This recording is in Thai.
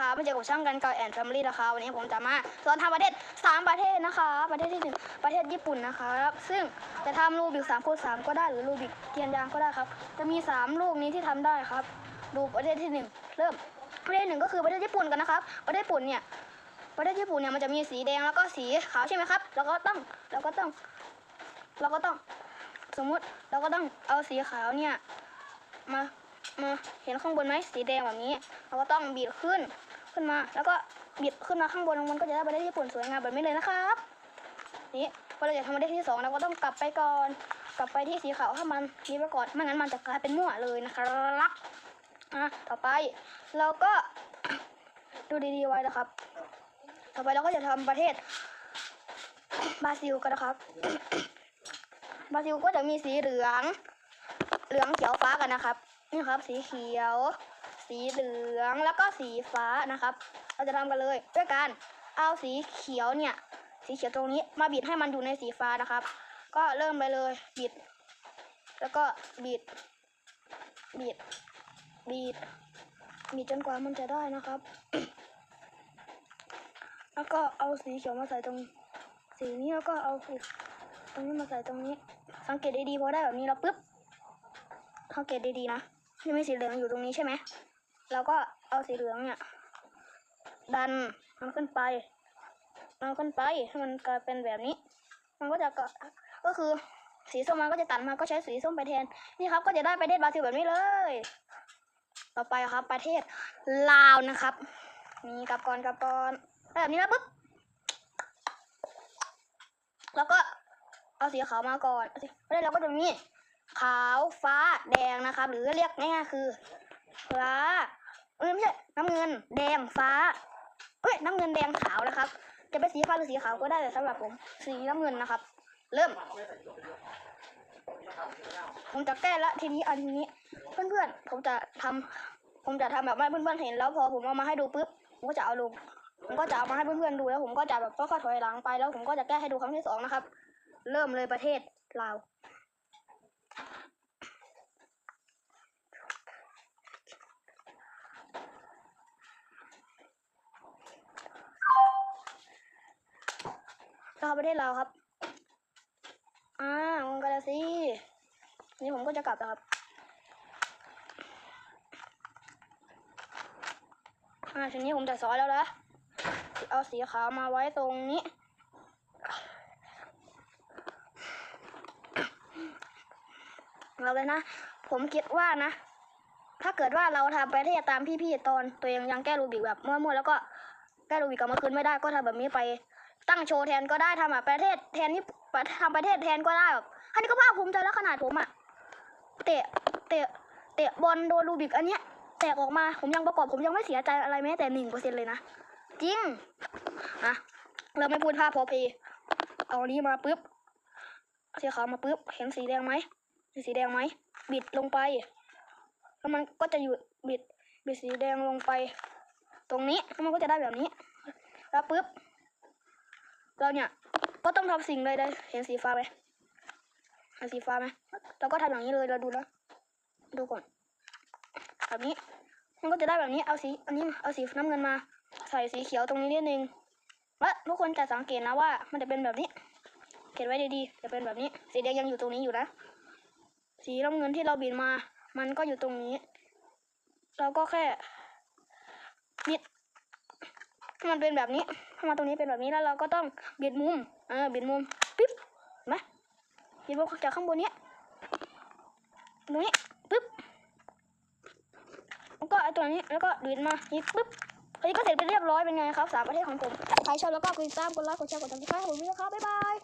ค่ะมาเจอกับช่างกันกอยแอนด์แฟมิลี่นะคะ วันนี้ผมจะมาสอนทำประเทศสามประเทศนะคะ ประเทศที่หนึ่งประเทศญี่ปุ่นนะคะซึ่งจะทำรูบิกสามคูณสามก็ได้หรือรูบิกเทียนยางก็ได้ครับ จะมีสามลูกนี้ที่ทำได้ครับ ดูประเทศที่หนึ่งเริ่มประเทศหนึ่งก็คือประเทศญี่ปุ่นกันนะครับ ประเทศญี่ปุ่นเนี่ย ประเทศญี่ปุ่นเนี่ยมันจะมีสีแดงแล้วก็สีขาวใช่ไหมครับ แล้วก็ต้องแล้วก็ต้องเราก็ต้อง สมมุติเราก็ต้องเอาสีขาวเนี่ยมามาเห็นข้างบนไหมสีแดงแบบนี้ เราก็ต้องบีบขึ้น ขึ้นมา แล้วก็บีบขึ้นมาข้างบนมันก็จะได้ประเทศญี่ปุ่นสวยงามแบบนี้เลยนะครับ นี่พอเราจะทำประเทศที่สองเราก็ต้องกลับไปก่อน กลับไปที่สีขาวให้มันนี้ไปก่อนไม่งั้นมันจะกลายเป็นมั่วเลยนะครับอะต่อไปเราก็ดูดีๆไว้นะครับ ต่อไปเราก็จะทำประเทศบราซิลกันนะครับบราซิลก็จะมีสีเหลือง เหลืองเขียวฟ้ากันนะครับ นี่ครับ สีเขียว สีเหลืองแล้วก็สีฟ้านะครับ เราจะทำกันเลยด้วยการเอาสีเขียวเนี่ย สีเขียวตรงนี้มาบิดให้มันอยู่ในสีฟ้านะครับ ก็เริ่มไปเลยบิด แล้วก็บิด บิด บิด บิดจนกว่ามันจะได้นะครับ แล้วก็เอาสีเขียวมาใส่ตรงสีนี้แล้วก็เอาอีกตรงนี้มาใส่ตรงนี้ สังเกตดีๆพอได้แบบนี้แล้วปุ๊บสังเกตดีๆนะยังมีสีเหลืองอยู่ตรงนี้ใช่ไหม เราก็เอาสีเหลืองเนี่ย ดันมันขึ้นไป มันขึ้นไปให้มันกลายเป็นแบบนี้ มันก็จะก็ก็คือสีส้มมันก็จะตัดมาก็ใช้สีส้มไปแทน นี่ครับก็จะได้ประเทศบราซิลแบบนี้เลย ต่อไปครับ ประเทศลาวนะครับนี่กลับก่อนกลับก่อนได้แบบนี้แล้วปุ๊บแล้วก็เอาสีขาวมาก่อนเอาสิประเทศเราก็จะมีขาวฟ้าแดงนะครับ หรือเรียกง่ายๆคือฟ้า เอ้ยไม่ใช่น้ำเงิน แดงฟ้าเอ้ยน้ำเงินแดงขาวนะครับ จะเป็นสีฟ้าหรือสีขาวก็ได้แต่สำหรับผม สีน้ำเงินนะครับ เริ่ม ผมจะแก้ละทีนี้อันนี้ เพื่อนๆผมจะทำผมจะทำแบบให้เพื่อนๆเห็นแล้วพอผมเอามาให้ดูปุ๊บผมก็จะเอาลงผมก็จะเอามาให้เพื่อนๆดูแล้ว ผมก็จะแบบค่อยๆถอยหลังไปแล้ว ผมก็จะแก้ให้ดูครั้งที่สองนะครับ เริ่มเลยประเทศลาว เข้าประเทศเราครับ อ่าวงกาลาซีนี่ผมก็จะกลับแล้วครับอ่าทีนี้ผมจะสอนแล้วนะเอาสีขาวมาไว้ตรงนี้ เราเลยนะ ผมคิดว่านะ ถ้าเกิดว่าเราทำประเทศตามพี่ๆตอนตัวเองยังแก้รูบิกแบบมั่วๆแล้วก็แก้รูบิกกลับมาคืนไม่ได้ก็ทำแบบนี้ไป ตั้งโชว์แทนก็ได้ทำแบบประเทศแทนที่ทำประเทศแทนก็ได้แบบอันนี้ก็ภาคภูมิใจแล้วขนาดผมอะเตะเตะเตะบอลโดนรูบิกอันเนี้ยแตกออกมาผมยังประกอบผมยังไม่เสียใจอะไรแม้แต่หนึ่งเปอร์เซ็นเลยนะจริงอะเราไม่พูดภาพพอพีเอาอันนี้มาปุ๊บเสีขาวมาปุ๊บเห็นสีแดงไหมเห็นสีแดงไหมบิดลงไปแล้วมันก็จะหยุดบิดบิดสีแดงลงไป ตรงนี้แล้วมันก็จะได้แบบนี้ แล้วปุ๊บ เราเนี่ย ก็ต้องทำสิ่งเลยได้ เห็นสีฟ้าไหมเห็นสีฟ้าไหมเราก็ทำอย่างนี้เลยเราดูนะดูก่อนแบบนี้มันก็จะได้แบบนี้เอาสีอันนี้เอาสีน้ำเงินมา ใส่สีเขียวตรงนี้นิดนึงและทุกคนจะสังเกตนะว่า มันจะเป็นแบบนี้เขียนไว้ดีๆจะเป็นแบบนี้ สีแดงยังอยู่ตรงนี้อยู่นะสีน้ำเงินที่เราบิดมา มันก็อยู่ตรงนี้ เราก็แค่บิด ให้มันเป็นแบบนี้ให้มาตรงนี้เป็นแบบนี้แล้วเราก็ต้องเบียดมุมเออบิดมุมปิ๊บเห็นไหมบิดมุมจากข้างบนเนี้ยตรงนี้ปึ๊บแล้วก็ไอ้ตัวนี้แล้วก็ดีดมาอีกปึ๊บอันนี้ก็เสร็จไปเรียบร้อยเป็นไงครับสามประเทศของผมใครชอบแล้วก็กดติดตามกดไลค์กดแชร์กดติดตามผมด้วยนะครับบ๊ายบาย